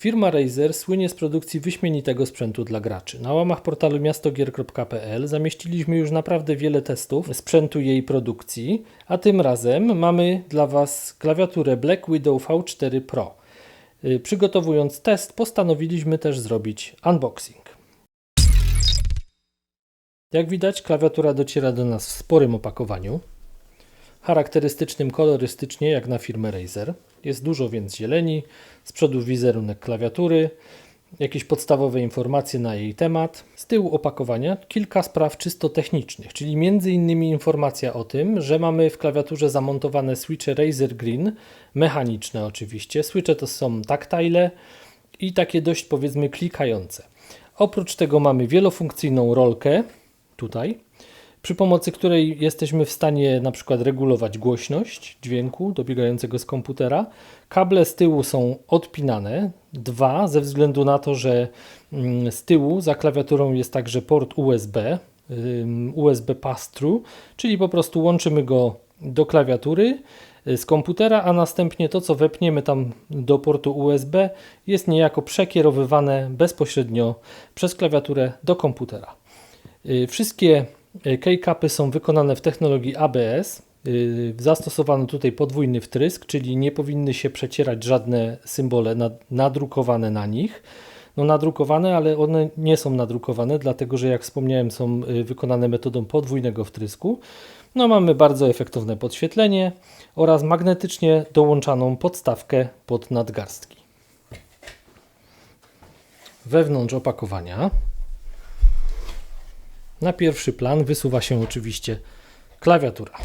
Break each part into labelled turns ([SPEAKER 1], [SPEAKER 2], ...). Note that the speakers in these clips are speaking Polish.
[SPEAKER 1] Firma Razer słynie z produkcji wyśmienitego sprzętu dla graczy. Na łamach portalu miastogier.pl zamieściliśmy już naprawdę wiele testów sprzętu jej produkcji, a tym razem mamy dla Was klawiaturę Black Widow V4 Pro. Y, Przygotowując test, postanowiliśmy też zrobić unboxing. Jak widać, klawiatura dociera do nas w sporym opakowaniu. Charakterystycznym kolorystycznie, jak na firmę Razer. Jest dużo więc zieleni, z przodu wizerunek klawiatury, jakieś podstawowe informacje na jej temat. Z tyłu opakowania kilka spraw czysto technicznych, czyli innymi informacja o tym, że mamy w klawiaturze zamontowane switche Razer Green, mechaniczne oczywiście. Switche to są taktile i takie dość powiedzmy klikające. Oprócz tego mamy wielofunkcyjną rolkę tutaj, przy pomocy której jesteśmy w stanie na przykład regulować głośność dźwięku dobiegającego z komputera. Kable z tyłu są odpinane, dwa, ze względu na to, że mm, z tyłu za klawiaturą jest także port USB, USB pass-through, czyli po prostu łączymy go do klawiatury y, z komputera, a następnie to, co wepniemy tam do portu USB, jest niejako przekierowywane bezpośrednio przez klawiaturę do komputera. Y, Wszystkie y, keycapy są wykonane w technologii ABS. Y, Zastosowano tutaj podwójny wtrysk, czyli nie powinny się przecierać żadne symbole nad- nadrukowane na nich. No nadrukowane, ale one nie są nadrukowane, dlatego że jak wspomniałem są y, wykonane metodą podwójnego wtrysku. No mamy bardzo efektowne podświetlenie oraz magnetycznie dołączaną podstawkę pod nadgarstki. Wewnątrz opakowania na pierwszy plan wysuwa się oczywiście klawiatura.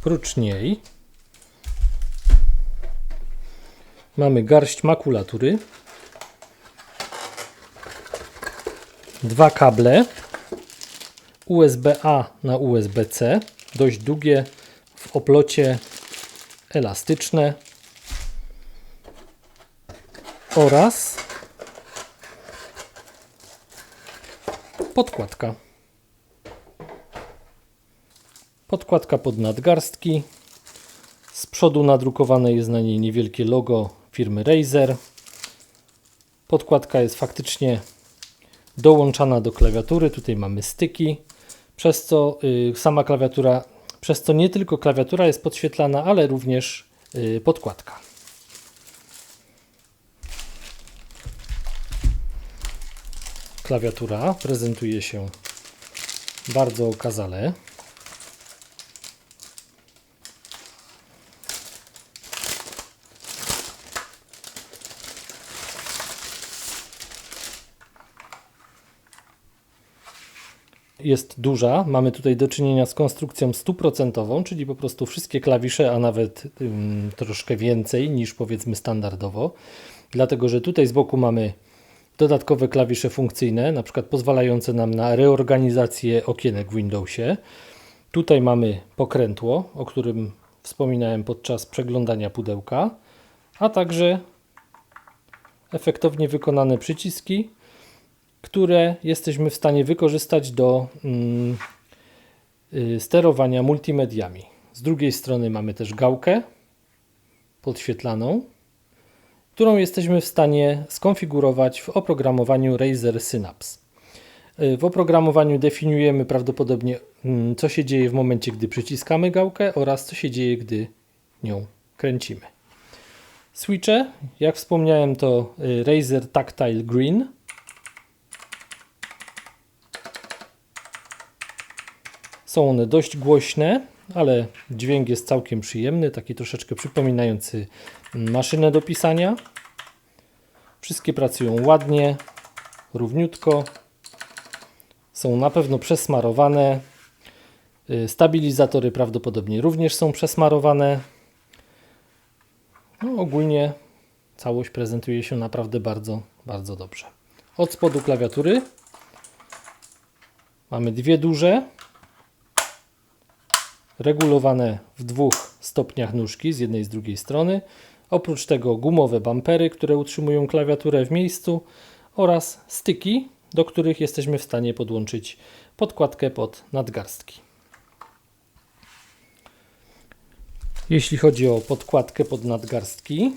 [SPEAKER 1] Prócz niej mamy garść makulatury, dwa kable USB-A na USB-C, dość długie w oplocie elastyczne oraz podkładka. Podkładka pod nadgarstki. Z przodu nadrukowane jest na niej niewielkie logo firmy Razer. Podkładka jest faktycznie dołączana do klawiatury. Tutaj mamy styki, przez co y, sama klawiatura, przez co nie tylko klawiatura jest podświetlana, ale również y, podkładka. Klawiatura prezentuje się bardzo okazale. Jest duża. Mamy tutaj do czynienia z konstrukcją stuprocentową, czyli po prostu wszystkie klawisze, a nawet ym, troszkę więcej niż powiedzmy standardowo. Dlatego, że tutaj z boku mamy dodatkowe klawisze funkcyjne, na przykład pozwalające nam na reorganizację okienek w Windowsie. Tutaj mamy pokrętło, o którym wspominałem podczas przeglądania pudełka, a także efektownie wykonane przyciski, które jesteśmy w stanie wykorzystać do mm, y, sterowania multimediami. Z drugiej strony mamy też gałkę podświetlaną, którą jesteśmy w stanie skonfigurować w oprogramowaniu Razer Synapse. Y, W oprogramowaniu definiujemy prawdopodobnie, mm, co się dzieje w momencie, gdy przyciskamy gałkę oraz co się dzieje, gdy nią kręcimy. Switche, jak wspomniałem, to y, Razer Tactile Green. Są one dość głośne, ale dźwięk jest całkiem przyjemny, taki troszeczkę przypominający maszynę do pisania. Wszystkie pracują ładnie, równiutko. Są na pewno przesmarowane. Y, Stabilizatory prawdopodobnie również są przesmarowane. No, ogólnie całość prezentuje się naprawdę bardzo, bardzo dobrze. Od spodu klawiatury mamy dwie duże, regulowane w dwóch stopniach nóżki z jednej i z drugiej strony. Oprócz tego gumowe bampery, które utrzymują klawiaturę w miejscu oraz styki, do których jesteśmy w stanie podłączyć podkładkę pod nadgarstki. Jeśli chodzi o podkładkę pod nadgarstki,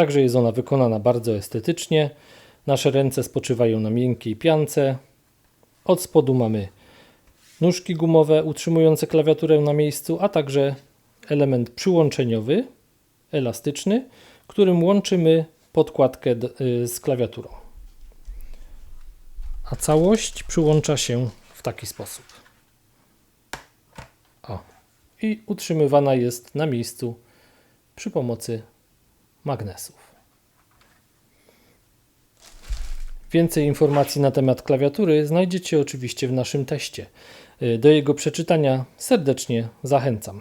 [SPEAKER 1] Także jest ona wykonana bardzo estetycznie. Nasze ręce spoczywają na miękkiej piance. Od spodu mamy nóżki gumowe utrzymujące klawiaturę na miejscu, a także element przyłączeniowy, elastyczny, którym łączymy podkładkę y, z klawiaturą. A całość przyłącza się w taki sposób. O. I utrzymywana jest na miejscu przy pomocy magnesów. Więcej informacji na temat klawiatury znajdziecie oczywiście w naszym teście. Do jego przeczytania serdecznie zachęcam.